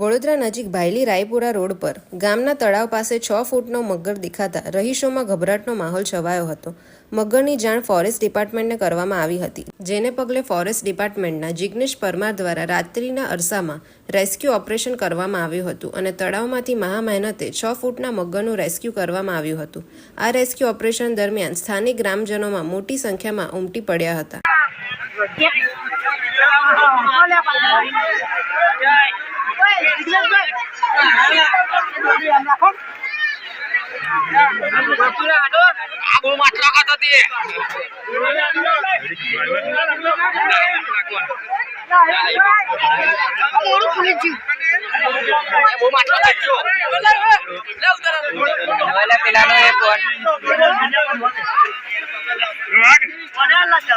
વડોદરા નજીક ભાયલી રાયપુરા રોડ પર ગામના તળાવ પાસે છ ફૂટનો મગર દેખાતા રહીશોમાં ગભરાટનો માહોલ છવાયો હતો. મગરની જાણ ફોરેસ્ટ ડિપાર્ટમેન્ટને કરવામાં આવી હતી, જેને પગલે ફોરેસ્ટ ડિપાર્ટમેન્ટના જિગ્નેશ પરમાર દ્વારા રાત્રિના અરસામાં રેસ્ક્યુ ઓપરેશન કરવામાં આવ્યું હતું અને તળાવમાંથી મહા મહેનતે છ ફૂટના મગરનું રેસ્ક્યુ કરવામાં આવ્યું હતું. આ રેસ્ક્યુ ઓપરેશન દરમિયાન સ્થાનિક ગ્રામજનોમાં મોટી સંખ્યામાં ઉમટી પડ્યા હતા. આબુ માટલા ખાતો તે બહુ માટલા ખાજો લે ઉતર. હવે પેલાનો એ ફોન ના હિજો